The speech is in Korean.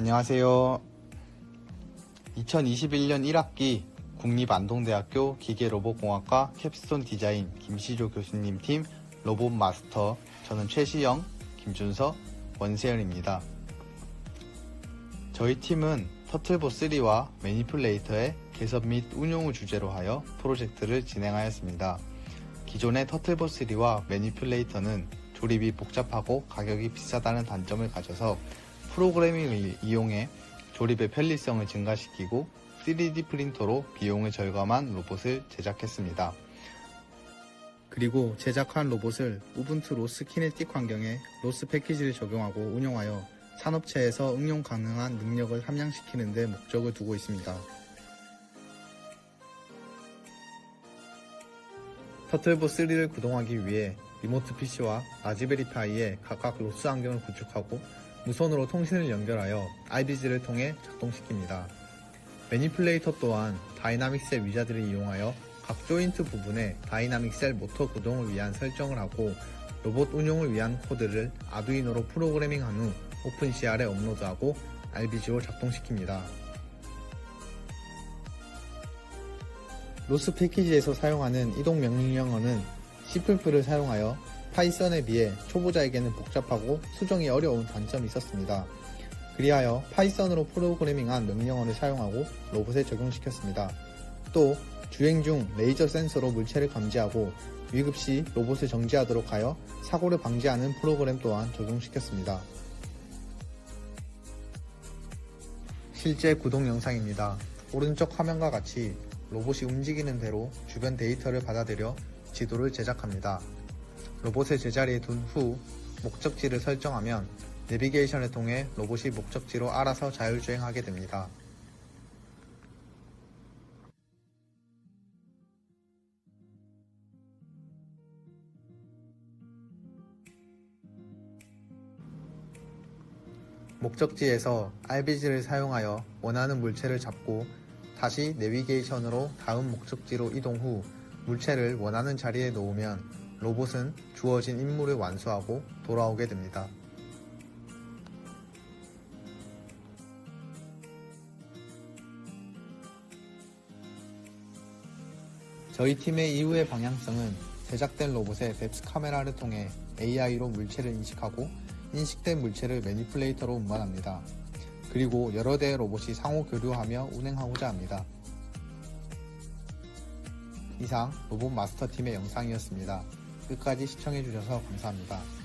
안녕하세요. 2021년 1학기 국립안동대학교 기계로봇공학과 캡스톤 디자인 김시조 교수님 팀 로봇 마스터 저는 최시영, 김준서, 원세현입니다. 저희 팀은 터틀보3와 매니플레이터의 개선 및 운용을 주제로 하여 프로젝트를 진행하였습니다. 기존의 터틀보3와 매니플레이터는 조립이 복잡하고 가격이 비싸다는 단점을 가져서 프로그래밍을 이용해 조립의 편리성을 증가시키고 3D 프린터로 비용을 절감한 로봇을 제작했습니다. 그리고 제작한 로봇을 우분투 로스 키네틱 환경에 로스 패키지를 적용하고 운영하여 산업체에서 응용 가능한 능력을 함양시키는 데 목적을 두고 있습니다. 터틀보 3를 구동하기 위해 리모트 PC와 라즈베리 파이에 각각 로스 안경을 구축하고 무선으로 통신을 연결하여 IDG를 통해 작동시킵니다. 매니플레이터 또한 다이나믹 셀 위자드를 이용하여 각 조인트 부분에 다이나믹 셀 모터 구동을 위한 설정을 하고 로봇 운용을 위한 코드를 아두이노로 프로그래밍한 후 오픈CR에 업로드하고 RBG로 작동시킵니다. 로스 패키지에서 사용하는 이동 명령어는 C++를 사용하여 파이썬에 비해 초보자에게는 복잡하고 수정이 어려운 단점이 있었습니다. 그리하여 파이썬으로 프로그래밍한 명령어를 사용하고 로봇에 적용시켰습니다. 또 주행 중 레이저 센서로 물체를 감지하고 위급 시 로봇을 정지하도록 하여 사고를 방지하는 프로그램 또한 적용시켰습니다. 실제 구동 영상입니다. 오른쪽 화면과 같이 로봇이 움직이는 대로 주변 데이터를 받아들여 지도를 제작합니다. 로봇을 제자리에 둔 후 목적지를 설정하면 내비게이션을 통해 로봇이 목적지로 알아서 자율주행하게 됩니다. 목적지에서 RBG를 사용하여 원하는 물체를 잡고 다시 내비게이션으로 다음 목적지로 이동 후 물체를 원하는 자리에 놓으면 로봇은 주어진 임무를 완수하고 돌아오게 됩니다. 저희 팀의 이후의 방향성은 제작된 로봇의 뎁스 카메라를 통해 AI로 물체를 인식하고 인식된 물체를 매니플레이터로 운반합니다. 그리고 여러 대의 로봇이 상호 교류하며 운행하고자 합니다. 이상 로봇 마스터 팀의 영상이었습니다. 끝까지 시청해주셔서 감사합니다.